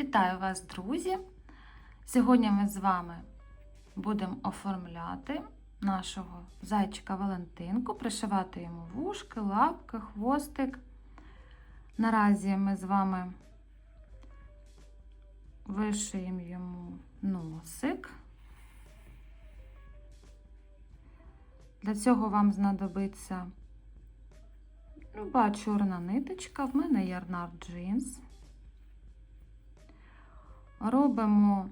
Вітаю вас, друзі! Сьогодні ми з вами будемо оформляти нашого зайчика Валентинку, пришивати йому вушки, лапки, хвостик. Наразі ми з вами вишиємо йому носик. Для цього вам знадобиться люба чорна ниточка, в мене ярнар джинс. Робимо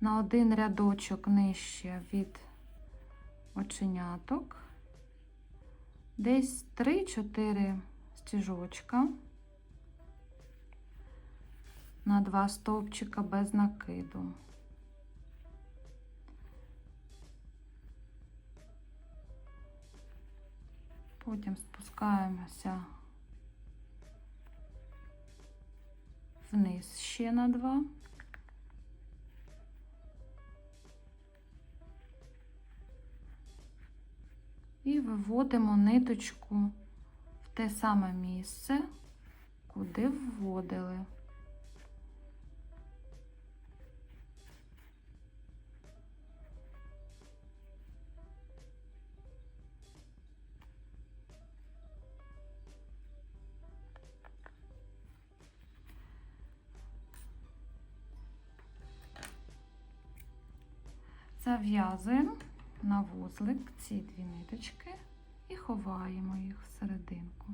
на один рядочок нижче від оченяток, десь 3-4 стіжочка на два стовпчика без накиду. Потім спускаємося вниз ще на два. І виводимо ниточку в те саме місце, куди вводили. Зав'язуємо на вузлик ці дві ниточки і ховаємо їх всерединку.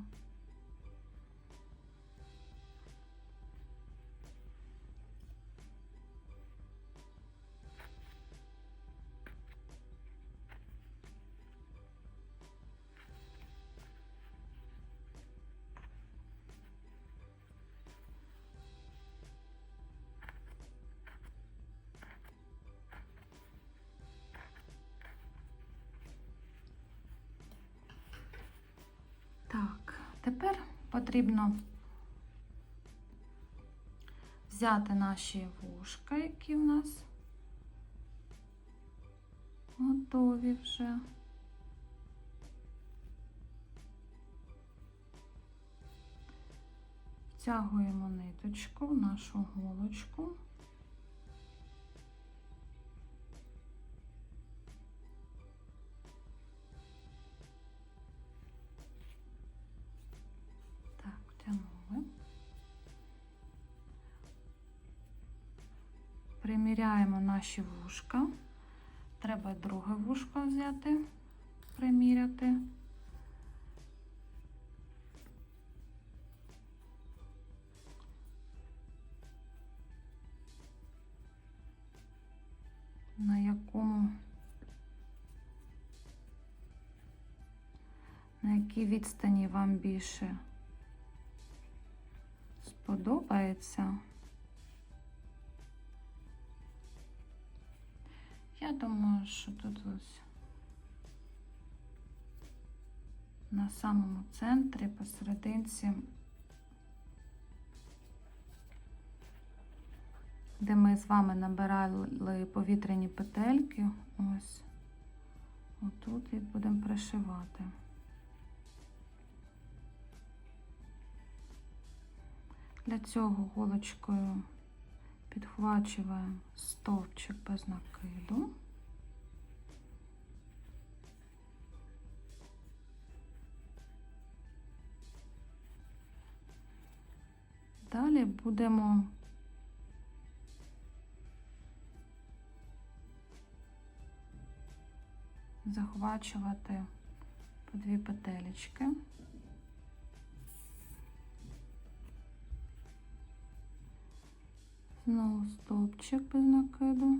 Потрібно взяти наші вушка, які в нас готові вже. Втягуємо ниточку в нашу голочку. Приміряємо наші вушка. Треба друге вушко взяти, приміряти. На якому на якій відстані вам більше сподобається. Я думаю, що тут ось на самому центрі посерединці, де ми з вами набирали повітряні петельки, ось отут і будемо пришивати. Для цього голочкою підхвачуємо стовпчик без накиду. Далі будемо захвачувати по дві петелечки. Знову стовпчик без накиду.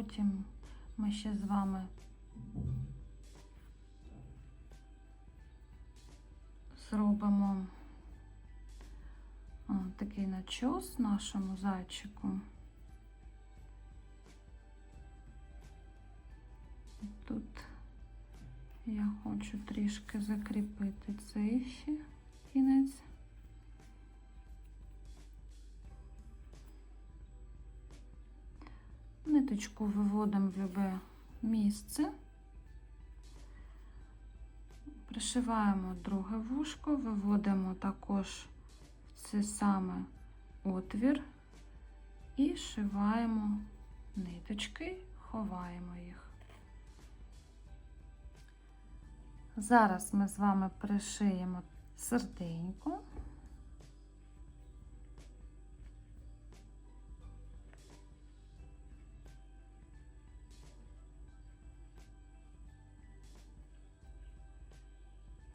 Потім ми ще з вами зробимо такий начос нашому зайчику. Тут я хочу трішки закріпити цей ще кінець. Ниточку виводимо в любе місце. Пришиваємо друге вушко, виводимо також в це саме отвір і шиваємо ниточки, ховаємо їх. Зараз ми з вами пришиємо серденько.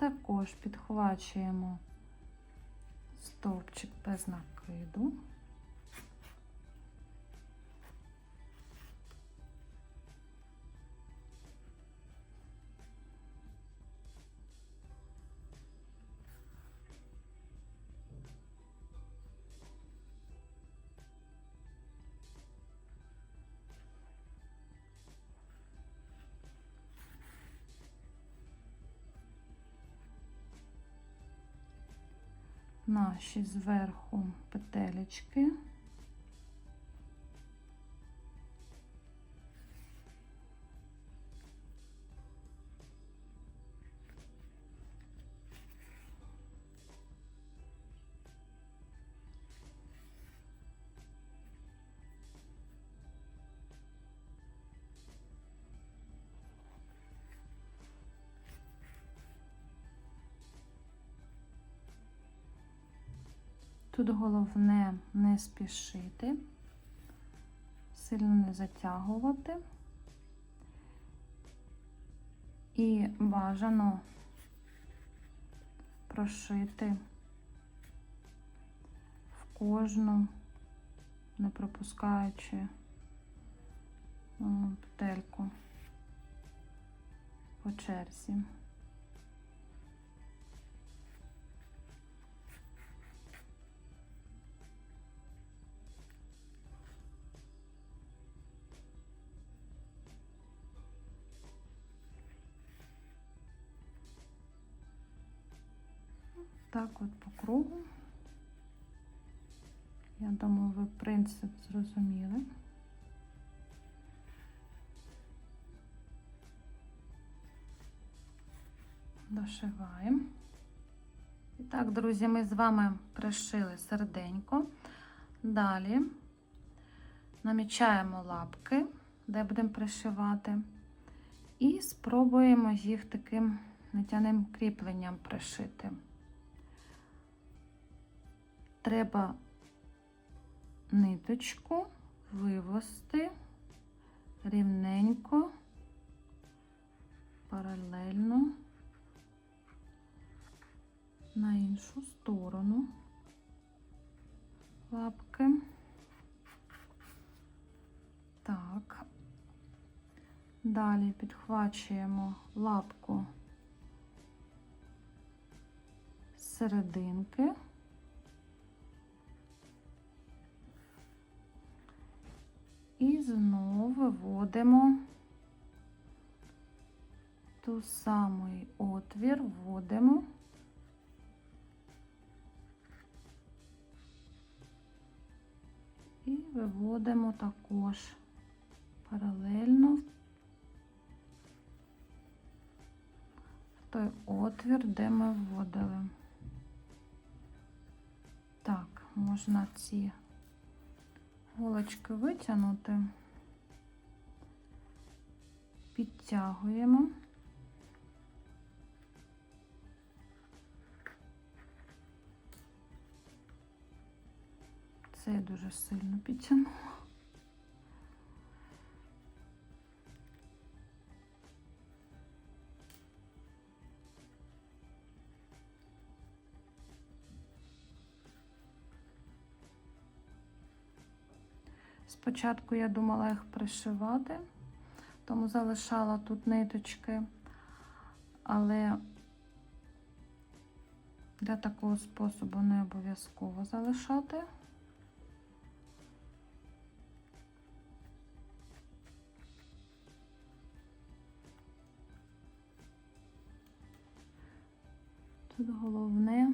Також підхвачуємо стовпчик без накиду. Наші зверху петелечки. Тут головне не спішити, сильно не затягувати і бажано прошити в кожну, не пропускаючи петельку по черзі. Так от по кругу. Я думаю, ви принцип зрозуміли. Дошиваємо. І так, друзі, ми з вами пришили серденько. Далі намічаємо лапки, де будемо пришивати, і спробуємо їх таким нетяним кріпленням пришити треба ниточку вивести рівненько, паралельно на іншу сторону лапки. Так, далі підхвачуємо лапку серединки. І знову виводимо ту самий отвір, вводимо. І виводимо також паралельно в той отвір, де ми вводили. Так, можна ці голочки витягнути, підтягуємо. Це дуже сильно підтягнула. Спочатку я думала їх пришивати, тому залишала тут ниточки, але для такого способу не обов'язково залишати. Тут головне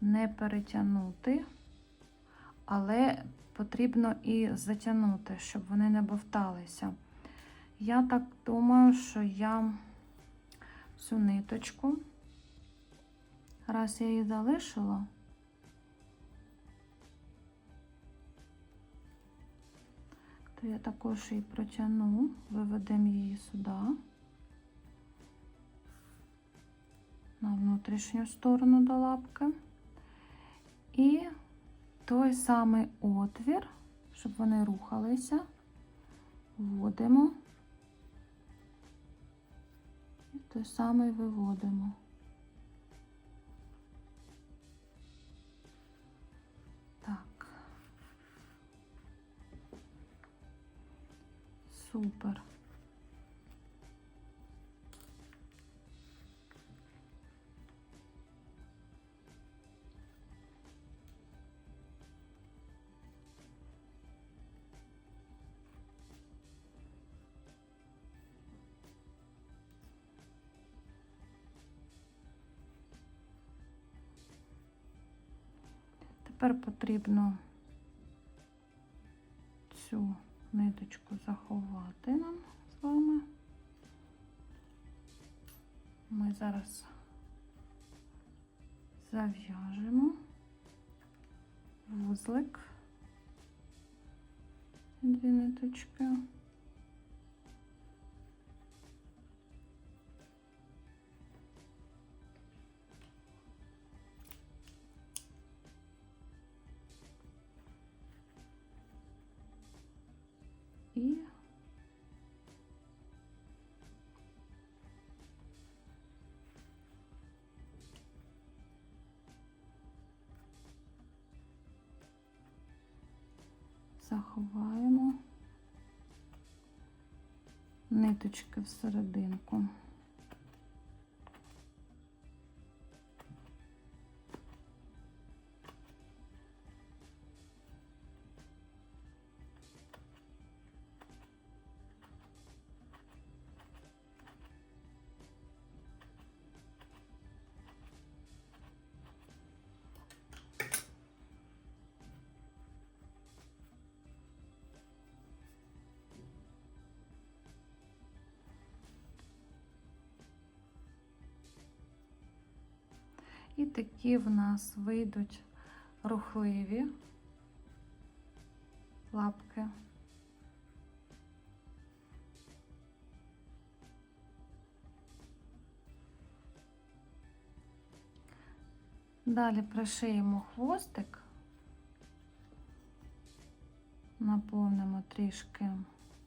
не перетягнути, але потрібно і затягнути, щоб вони не бовталися. Я так думаю, що я цю ниточку, раз я її залишила, то я також її протягну, виведемо її сюди. на внутрішню сторону до лапки. І той самий отвір, щоб вони рухалися, вводимо і той самий виводимо. Так. Супер. Тепер потрібно цю ниточку заховати нам з вами. Ми зараз зав'яжемо вузлик, дві ниточки. Заховаємо ниточки всерединку. І такі в нас вийдуть рухливі лапки. Далі пришиємо хвостик, наповнимо трішки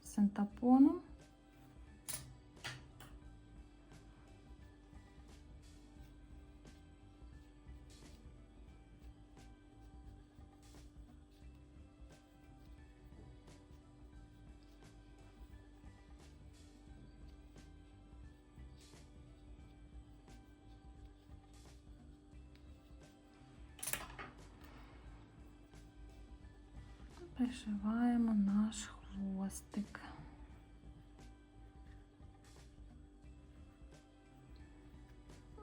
синтапоном. Пришиваємо наш хвостик.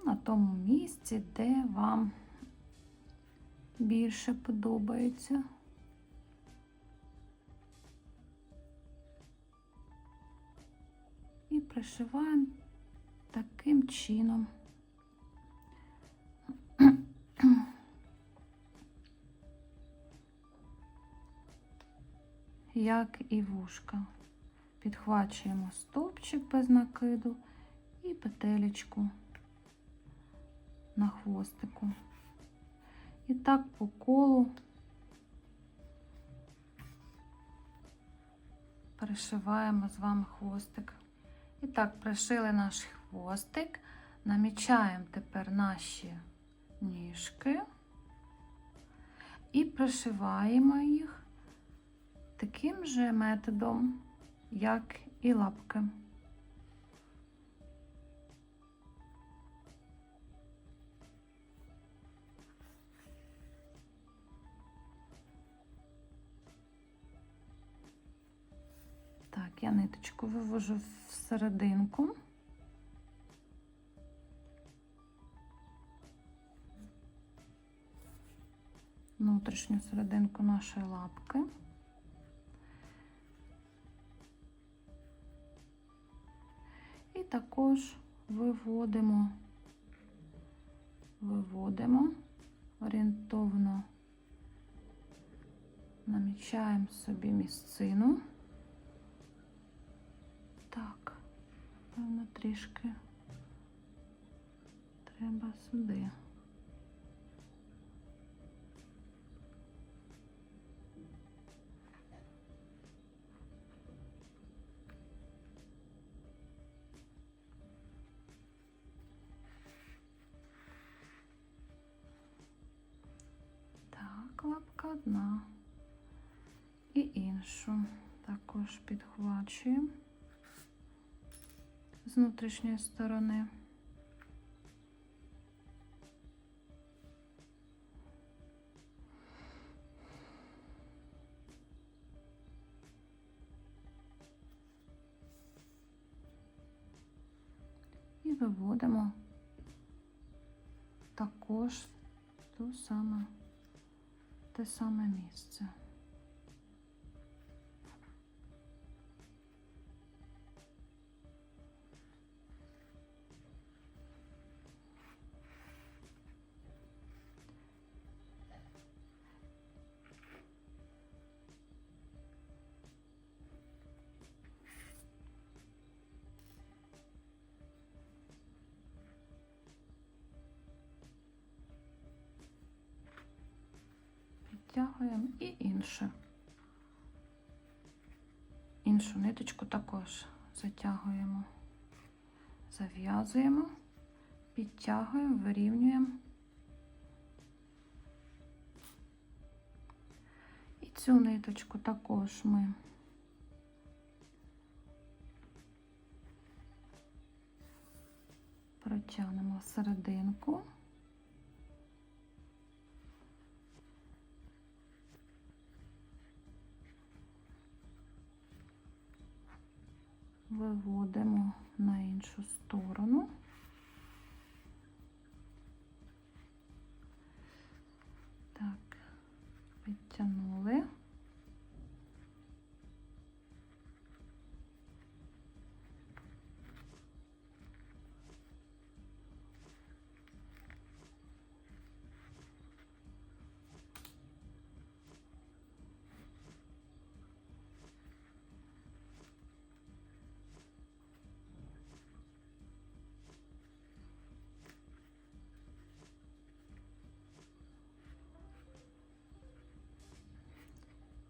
На тому місці, де вам більше подобається. І пришиваємо таким чином. Як і вушка. Підхвачуємо стовпчик без накиду і петелечку на хвостику. І так по колу перешиваємо з вами хвостик. І так, пришили наш хвостик, намічаємо тепер наші ніжки і пришиваємо їх таким же методом, як і лапки. Так, я ниточку вивожу в серединку. Внутрішню серединку нашої лапки. Також виводимо, виводимо орієнтовно, намічаємо собі місцину. Так, певно, трішки треба сюди. Так, лапка одна і іншу також підхвачуємо з внутрішньої сторони. І виводимо також ту саме, те саме місце. Підтягуємо і інше. Іншу ниточку також затягуємо, зав'язуємо, підтягуємо, вирівнюємо. І цю ниточку також ми протягнемо в серединку. Виводимо на іншу сторону.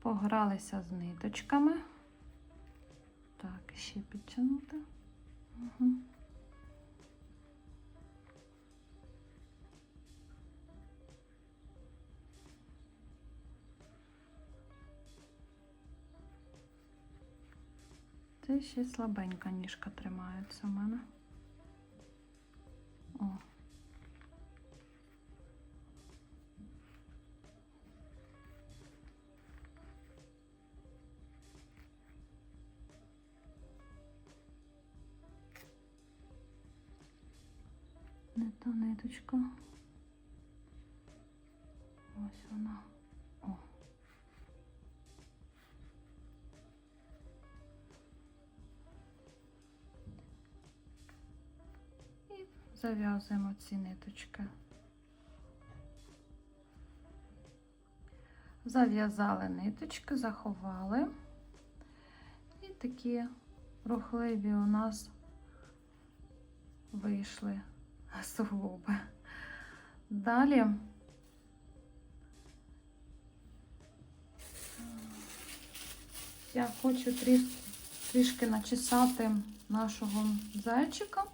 Погралися з ниточками. Так, ще підтягнути. Угу. Це ще слабенька ніжка тримається у мене. О. Не. Ось вона. О. І зав'язуємо ці ниточки. Зав'язали ниточки, заховали. І такі рухливі у нас вийшли суглоби. Далі я хочу трішки, начесати нашого зайчика.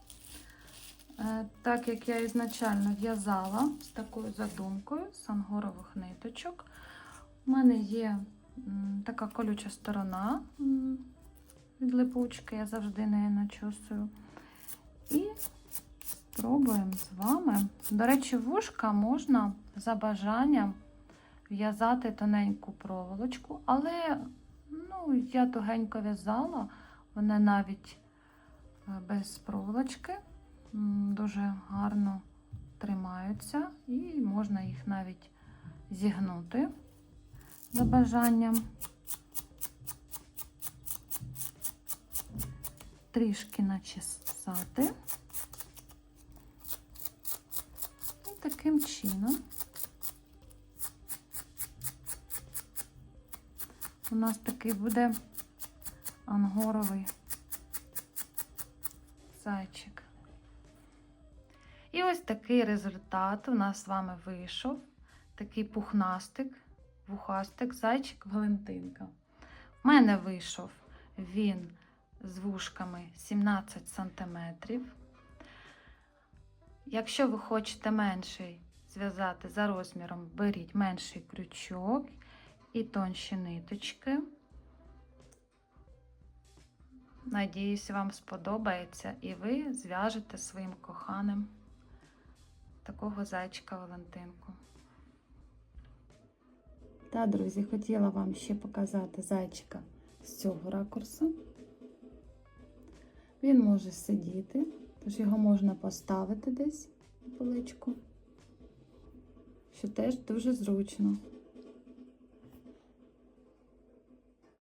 Е, Так як я ізначально в'язала з такою задумкою з ангорових ниточок. У мене є така колюча сторона від липучки, я завжди нею начосую. І спробуємо з вами. До речі, вушка можна за бажанням в'язати тоненьку проволочку, але ну, я тугенько в'язала, вони навіть е, без проволочки дуже гарно тримаються і можна їх навіть зігнути за бажанням. Трішки начесати. Таким чином у нас такий буде ангоровий зайчик. І ось такий результат у нас з вами вийшов. Такий пухнастик, вухастик, зайчик Валентинка. В мене вийшов він з вушками 17 см. Якщо ви хочете менший зв'язати за розміром, беріть менший крючок і тонші ниточки. Надіюсь, вам сподобається і ви зв'яжете своїм коханим такого зайчика Валентинку. Та, друзі, хотіла вам ще показати зайчика з цього ракурсу. Він може сидіти, тож його можна поставити десь на поличку, що теж дуже зручно.